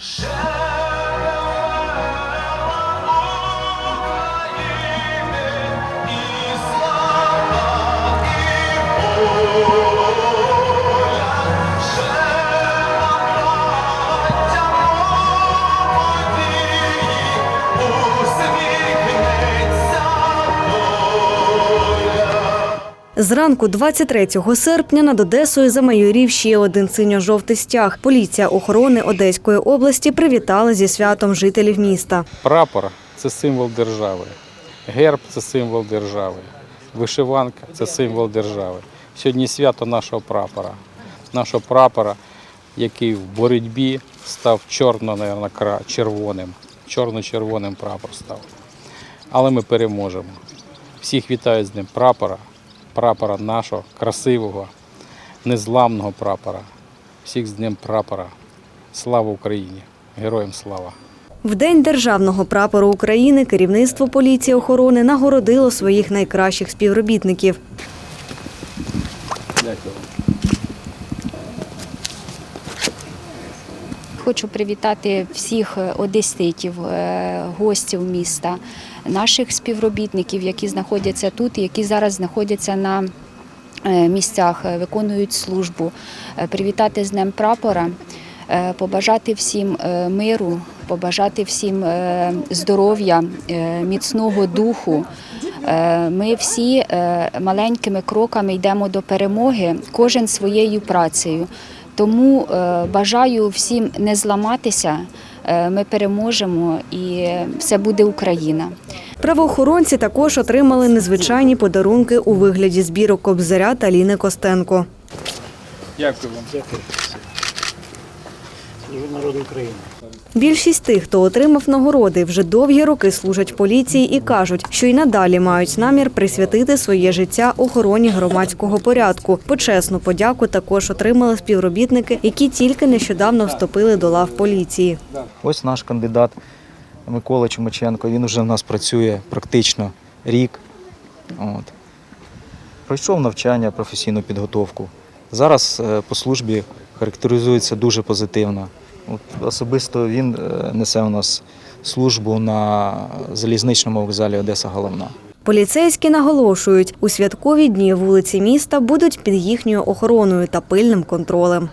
Shine. Зранку 23 серпня над Одесою замайорів ще один синьо-жовтий стяг. Поліція охорони Одеської області привітала зі святом жителів міста. Прапор це символ держави. Герб це символ держави. Вишиванка це символ держави. Сьогодні свято нашого прапора. Нашого прапора, який в боротьбі став чорно, кра- червоним. Чорно-червоним прапор став. Але ми переможемо. Всіх вітаю з ним прапора, прапора нашого, красивого, незламного прапора. Всіх з Днем прапора. Слава Україні! Героям слава! В день державного прапору України керівництво поліції охорони нагородило своїх найкращих співробітників. Хочу привітати всіх одеситів, е, гостів міста, наших співробітників, які знаходяться тут, які зараз знаходяться на е, місцях, е, виконують службу. Е, Привітати з Днем прапора, е, побажати всім е, миру, побажати всім е, здоров'я, е, міцного духу. Е, Ми всі е, маленькими кроками йдемо до перемоги, кожен своєю працею. Тому е, бажаю всім не зламатися. е, Ми переможемо і все буде Україна. Правоохоронці також отримали незвичайні подарунки у вигляді збірок Кобзаря та Ліни Костенко. Дякую вам. Служу народу України. Більшість тих, хто отримав нагороди, вже довгі роки служать поліції і кажуть, що й надалі мають намір присвятити своє життя охороні громадського порядку. Почесну подяку також отримали співробітники, які тільки нещодавно вступили до лав поліції. Ось наш кандидат Микола Чумаченко. Він вже в нас працює практично рік. От. Пройшов навчання, професійну підготовку. Зараз е, по службі характеризується дуже позитивно. От, особисто він е, несе у нас службу на залізничному вокзалі Одеса Головна. Поліцейські наголошують, у святкові дні вулиці міста будуть під їхньою охороною та пильним контролем.